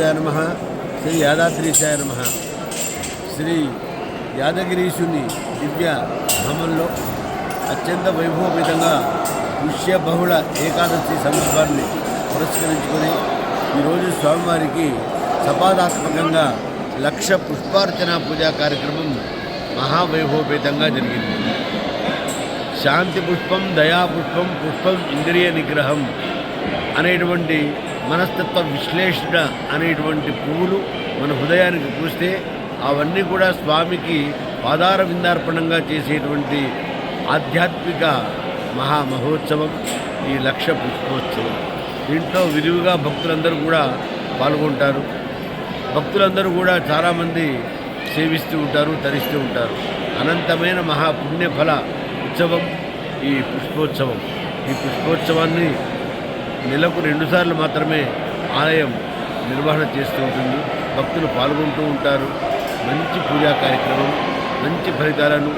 రామానుజాయ నమ. శ్రీ యాదాద్రీశాయ నమ. శ్రీ యాదగిరీశుని దివ్య ధామంలో అత్యంత వైభవపేతంగా పుష్య బహుళ ఏకాదశి సందర్భాన్ని పురస్కరించుకొని ఈరోజు స్వామివారికి సపాదాత్మకంగా లక్ష పుష్పార్చన పూజా కార్యక్రమం మహావైభవపేతంగా జరిగింది. శాంతి పుష్పం దయా పుష్పం పుష్పం ఇంద్రియ నిగ్రహం అనేటువంటి మనస్తత్వ విశ్లేషణ అనేటువంటి పువ్వులు మన హృదయానికి పూస్తే అవన్నీ కూడా స్వామికి పాదార విందార్పణంగా చేసేటువంటి ఆధ్యాత్మిక మహా మహోత్సవం ఈ లక్ష పుష్పోత్సవం. దీంట్లో విరివిగా భక్తులందరూ కూడా పాల్గొంటారు. భక్తులందరూ కూడా చాలామంది సేవిస్తూ ఉంటారు తరిస్తూ ఉంటారు. అనంతమైన మహాపుణ్యఫల ఉత్సవం ఈ పుష్పోత్సవం. ఈ పుష్పోత్సవాన్ని నెలకు రెండుసార్లు మాత్రమే ఆలయం నిర్వహణ చేస్తూ ఉంటుంది. భక్తులు పాల్గొంటూ ఉంటారు. మంచి పూజా కార్యక్రమం మంచి ఫలితాలను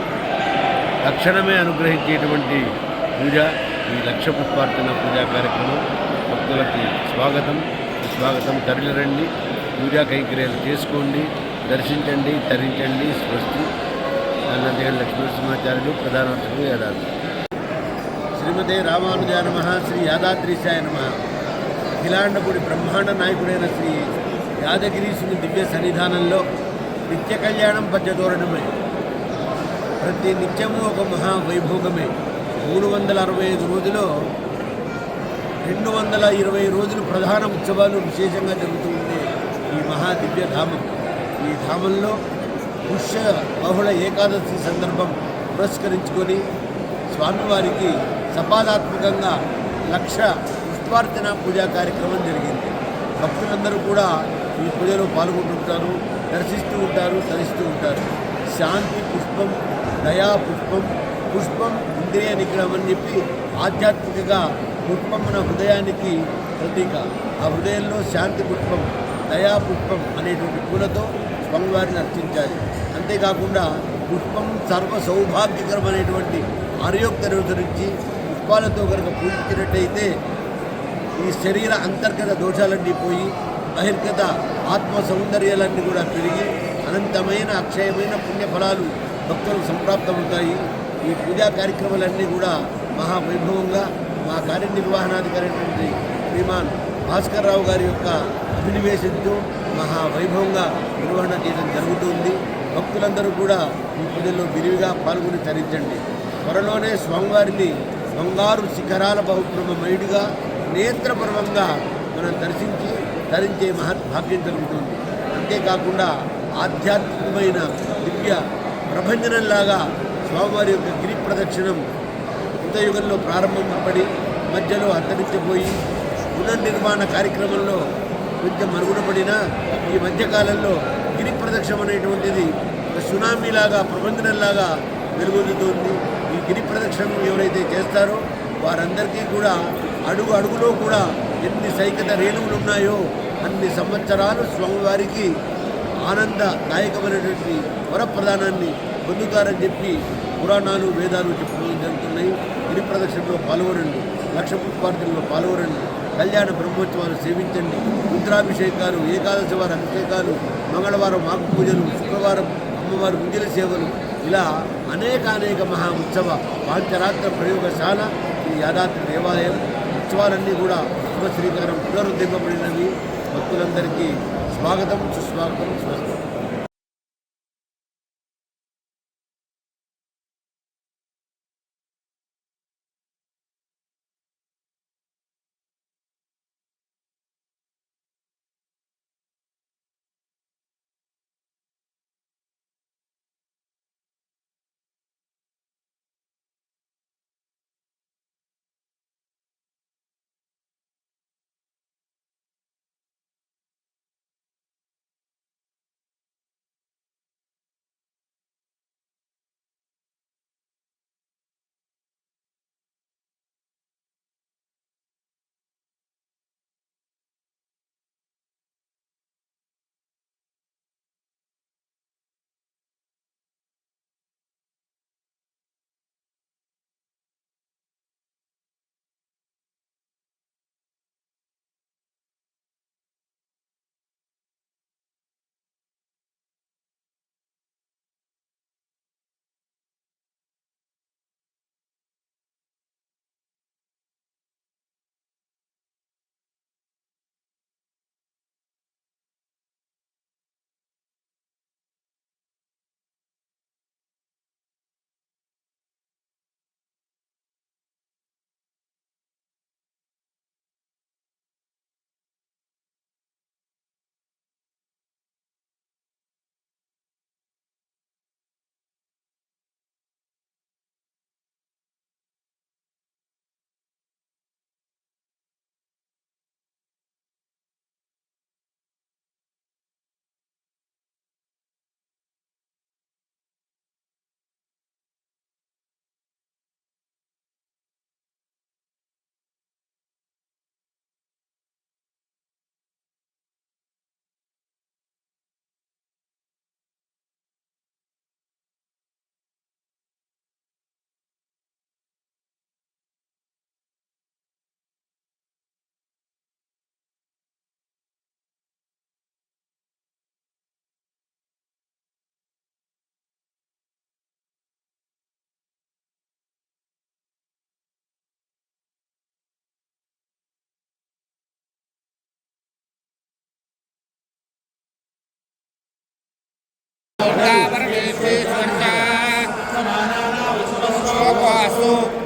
తక్షణమే అనుగ్రహించేటువంటి పూజ ఈ లక్ష పుష్పార్చన పూజా కార్యక్రమం. భక్తులకి స్వాగతం. స్వాగతం తరలిరండి. పూజా కైంకర్యాలు చేసుకోండి. దర్శించండి తరించండి. స్వస్తి. అన్నదేవ లక్ష్మీనరసింహాచార్యులు ప్రధాన అర్చకులు యాదాద్రి. శ్రీమతే రామానుజ నమ శ్రీ యాదాద్రీశాయ నమ. అఖిలాండపుడి బ్రహ్మాండ నాయకుడైన శ్రీ యాదగిరీశుని దివ్య సన్నిధానంలో నిత్య కళ్యాణం పద్యధోరణమే ప్రతి నిత్యము ఒక మహా వైభోగమే మూడు వందల అరవై ఐదు రోజులో రెండు వందల ఇరవై రోజులు ప్రధాన ఉత్సవాలు విశేషంగా జరుగుతూ ఉండే ఈ మహా దివ్య ధామం. ఈ ధామంలో పుష్య బహుళ ఏకాదశి సందర్భం పురస్కరించుకొని స్వామివారికి సపాదాత్మకంగా లక్ష పుష్పార్చన పూజా కార్యక్రమం జరిగింది. భక్తులందరూ కూడా ఈ పూజలో పాల్గొంటుంటారు దర్శిస్తూ ఉంటారు తరిస్తూ ఉంటారు. శాంతి పుష్పం దయా పుష్పం పుష్పం ఇంద్రియ నిగ్రహం అని చెప్పి ఆధ్యాత్మికగా పుష్పం మన హృదయానికి ప్రతీక. ఆ హృదయంలో శాంతి పుష్పం దయా పుష్పం అనేటువంటి పూలతో స్వామివారిని అర్చించాలి. అంతేకాకుండా పుష్పం సర్వ సౌభాగ్యకరం అనేటువంటి ఆర్యోక్తను అనుసరించి జపాలతో కనుక పూజించినట్టయితే ఈ శరీర అంతర్గత దోషాలన్నీ పోయి బహిర్గత ఆత్మ సౌందర్యాలన్నీ కూడా పెరిగి అనంతమైన అక్షయమైన పుణ్యఫలాలు భక్తులకు సంప్రాప్తమవుతాయి. ఈ పూజా కార్యక్రమాలన్నీ కూడా మహావైభవంగా మా కార్యనిర్వహణాధికారి అయినటువంటి శ్రీమాన్ భాస్కర్ రావు గారి యొక్క అభినవేశంతో మహావైభవంగా నిర్వహణ చేయడం జరుగుతుంది. భక్తులందరూ కూడా ఈ పూజల్లో విరివిగా పాల్గొని తరించండి త్వరలోనే స్వామివారిని బంగారు శిఖరాల బహుప్రమయుడిగా నేత్రపరమంగా మనం దర్శించి ధరించే మహద్భాగ్యం కలుగుతుంది అంతేకాకుండా ఆధ్యాత్మికమైన దివ్య ప్రభంజనంలాగా స్వామివారి యొక్క గిరి ప్రదక్షిణం యుగంలో ప్రారంభపడి మధ్యలో అంతరించిపోయి పునర్నిర్మాణ కార్యక్రమంలో కొంచెం మరుగునపడిన ఈ మధ్యకాలంలో గిరి ప్రదక్షిణం అనేటువంటిది సునామీలాగా ప్రబంధనంలాగా వెలుగొందుతోంది. ఈ గిరి ప్రదక్షిణం ఎవరైతే చేస్తారో వారందరికీ కూడా అడుగు అడుగులో కూడా ఎన్ని సైకత రేణువులు ఉన్నాయో అన్ని సంవత్సరాలు స్వామివారికి ఆనందదాయకమైనటువంటి వరప్రదానాన్ని పొందుతారని చెప్పి పురాణాలు వేదాలు చెప్పుకోవడం జరుగుతున్నాయి. గిరి ప్రదక్షిణలో పాల్గొనండి. లక్ష పుష్పార్చనలో పాల్గొనండి. కళ్యాణ బ్రహ్మోత్సవాలు సేవించండి. రుద్రాభిషేకాలు ఏకాదశి వారి అభిషేకాలు మంగళవారం ఆకు పూజలు శుక్రవారం అమ్మవారి ముంజల సేవలు ఇలా అనేక అనేక మహా ఉత్సవ పాంచరాత్ర ప్రయోగశాల ఈ యాదాద్రి దేవాలయం ఉత్సవాలన్నీ కూడా శుభశ్రీకరం పునరుద్ధరింపబడినవి. భక్తులందరికీ స్వాగతం సుస్వాగతం స్వస్తి.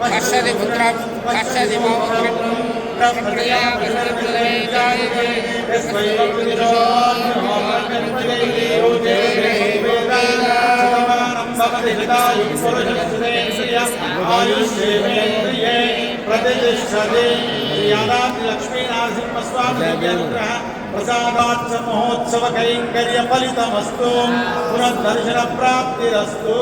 కష్టది పుత్రం కష్టది ప్రతిష్టది లక్ష్మీనాథింహస్వామి అనుగ్రహ. ప్రజాగాచ్చ మహోత్సవ కైంకర్య ఫలితమస్తు పునర్దర్శన ప్రాప్తిరస్తు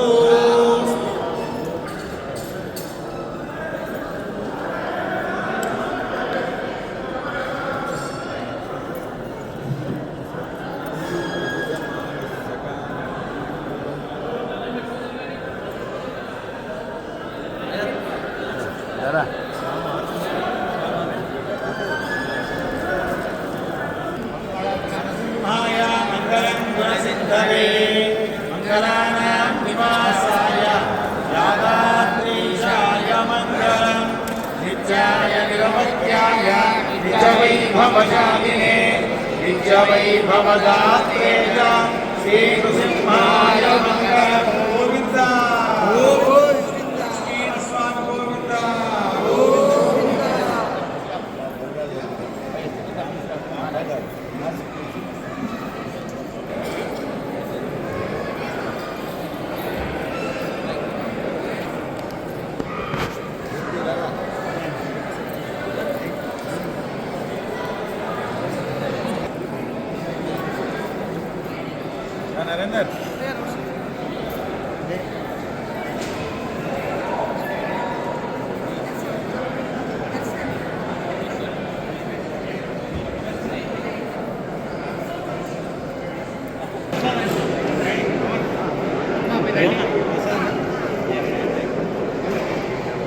सिद्धवे मङ्गलानां निवासाय राधात्रीशाय मङ्गलम् नित्याय निरवत्याय निजवैभवशालिने निजवैभवदात्रे च श्रीनृसिंहाय मङ्गलम् Erener.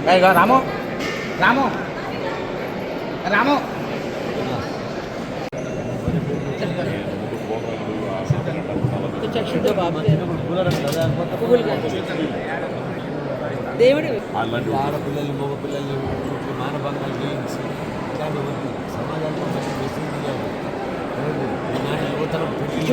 Đây rồi Ramo. Ramo. Ramo. రాము రాము దేవుడు. ఆడపిల్లల్ని మగ పిల్లల్ని ఇట్లా మానభంగాలు చేయించి ఇట్లాంటి వద్దు ఈనాటి యువతరం పెళ్ళి